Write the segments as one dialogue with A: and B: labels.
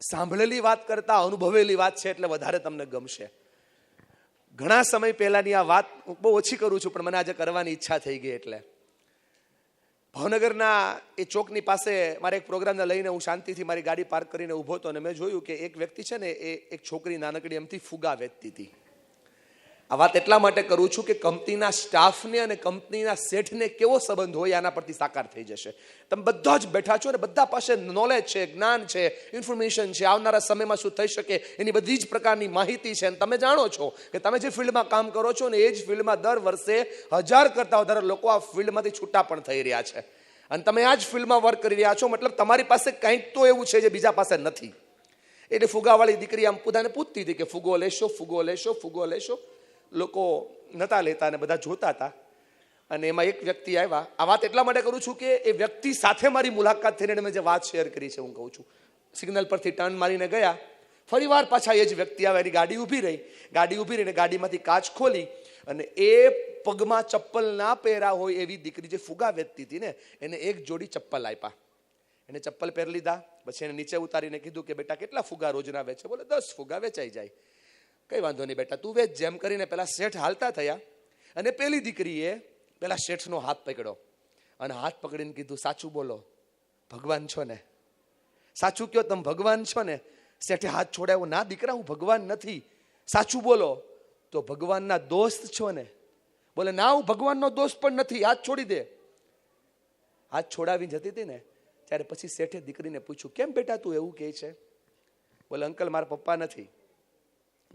A: સાંભળેલી વાત કરતા અનુભવેલી વાત છે એટલે વધારે તમને ગમશે. ઘણા સમય પહેલાની આ વાત હું બહુ ઓછી કરું છું, પણ મને આજે કરવાની ઈચ્છા થઈ ગઈ એટલે. ભાવનગરના એ ચોકની પાસે મારે એક પ્રોગ્રામને લઈને હું શાંતિથી મારી ગાડી પાર્ક કરીને ઊભો હતો અને મેં જોયું કે એક વ્યક્તિ છે ને એ એક છોકરી નાનકડી એમથી ફુગા વેચતી હતી. આ વાત એટલા માટે કરું છું કે કંપનીના સ્ટાફને અને કંપનીના શેઠને કેવો સંબંધ હોય આના પરથી સાકાર થઈ જશે. તમે બધા જ બેઠા છો અને બધા પાસે નોલેજ છે, જ્ઞાન છે ઇન્ફોર્મેશન છે. આવનારા સમયમાં શું થઈ શકે એની બધી જ પ્રકારની માહિતી છે. અને તમે જાણો છો કે તમે જે ફિલ્ડમાં કામ કરો છો ને એ જ ફિલ્ડમાં દર વર્ષે હજાર કરતાં વધારે લોકો આ ફિલ્ડમાંથી છૂટા પણ થઈ રહ્યા છે. અને તમે આ જ ફિલ્ડમાં વર્ક કરી રહ્યા છો, મતલબ તમારી પાસે કંઈક તો એવું છે જે બીજા પાસે નથી. એટલે ફુગાવાળી દીકરી આમ પોતાને પૂછતી હતી કે ફુગો લેશો ફુગો લેશો ફુગો લેશો. લોકો નતા લેતા અને બધા જોતા હતા. અને એમાં એક વ્યક્તિ આવ્યા. આ વાત એટલા માટે કરું છું કે એ વ્યક્તિ સાથે મારી મુલાકાત થઈને મેં જે વાત શેર કરી છે હું કહું છું. સિગ્નલ પરથી ટર્ન મારીને ગયા. ફરીવાર પાછા એ જ વ્યક્તિ આવે એની ગાડી ઊભી રહી. ગાડી ઊભી રહીને ગાડીમાંથી કાચ ખોલી અને એ પગમાં ચપ્પલ ના પહેરા હોય એવી દીકરી જે ફુગા વેચતી હતી ને, એને એક જોડી ચપ્પલ આપ્યા. એને ચપ્પલ પહેરી લીધા. પછી એને નીચે ઉતારીને કીધું કે, બેટા, કેટલા ફુગા રોજના વેચે? બોલે, દસ ફુગા વેચાઈ જાય. કઈ વાંધો નહીં બેટા, તું વેચ જેમ કરીને પેલા શેઠ હાલતા થયા અને પેલી દીકરીએ પેલા શેઠનો હાથ પકડ્યો અને હાથ પકડીને કીધું, સાચું બોલો, ભગવાન છો ને. સાચું કયો તમે, ભગવાન છો ને? શેઠે હાથ છોડાયો ના દીકરા, હું ભગવાન નથી. સાચું બોલો, તો ભગવાનના દોસ્ત છો ને? બોલે, ના, હું ભગવાનનો દોસ્ત પણ નથી, હાથ છોડી દે. હાથ છોડાવી જતી હતી ને, ત્યારે પછી શેઠે દીકરીને પૂછ્યું, કેમ બેટા તું એવું કહે છે? બોલે, અંકલ, મારા પપ્પા નથી.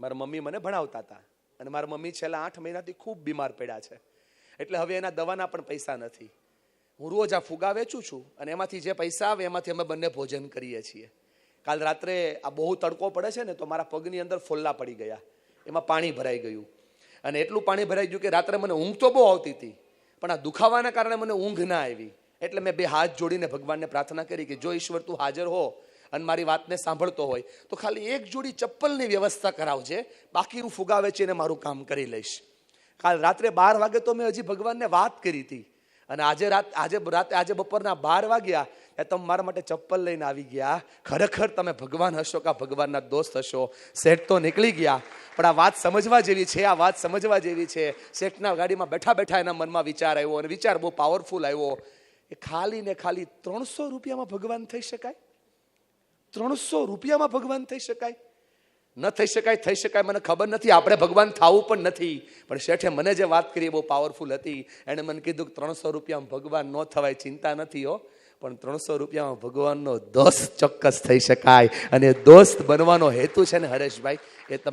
A: મારા મમ્મી મને ભણાવતા હતા. અને મારા મમ્મી છેલ્લા આઠ મહિનાથી ખૂબ બીમાર પડ્યા છે. એટલે હવે એના દવાના પણ પૈસા નથી. હું રોજ આ ફુગા વેચું છું અને એમાંથી જે પૈસા આવે એમાંથી અમે બંને ભોજન કરીએ છીએ. કાલ રાત્રે આ બહુ તડકો પડે છે ને તો મારા પગની અંદર ફોલ્લા પડી ગયા. એમાં પાણી ભરાઈ ગયું. અને એટલું પાણી ભરાઈ ગયું કે રાત્રે મને ઊંઘ તો બહુ આવતી હતી, પણ આ દુખાવાના કારણે મને ઊંઘ ના આવી. એટલે મેં બે હાથ જોડીને ભગવાનને પ્રાર્થના કરી કે જો ઈશ્વર તું હાજર હો અને મારી વાતને સાંભળતો હોય. તો ખાલી એક જોડી ચપ્પલની વ્યવસ્થા કરાવજે બાકી હું ફુગા વેચીને મારું કામ કરી લઈશ. કાલ રાત્રે બાર વાગે તો મેં હજી ભગવાનને વાત કરી હતી. અને આજે રાત, આજે રાતે, આજે બપોરના બાર વાગ્યા એ તમે મારા માટે ચપ્પલ લઈને આવી ગયા. ખરેખર તમે ભગવાન હશો કે ભગવાનના દોસ્ત હશો? શેઠ તો નીકળી ગયા. પણ આ વાત સમજવા જેવી છે, આ વાત સમજવા જેવી છે. શેઠના ગાડીમાં બેઠા બેઠા એના મનમાં વિચાર આવ્યો અને વિચાર બહુ પાવરફુલ આવ્યો. એ ખાલી ને ખાલી ત્રણસો રૂપિયામાં ભગવાન થઈ શકાય? ત્રણસો રૂપિયામાં ભગવાન થઈ શકાય? ન થઈ શકાય થઈ શકાય, મને ખબર નથી. આપણે ભગવાન થવું પણ નથી. પણ શેઠે મને જે વાત કરી એ બહુ પાવરફુલ હતી. એણે મને કીધું કે ત્રણસો રૂપિયામાં ભગવાન ન થવાય, ચિંતા નથી હો. પણ ત્રણસો રૂપિયામાં ભગવાનનો દોસ્ત ચોક્કસ થઈ શકાય. અને દોસ્ત બનવાનો હેતુ છે ને હરેશભાઈ, એ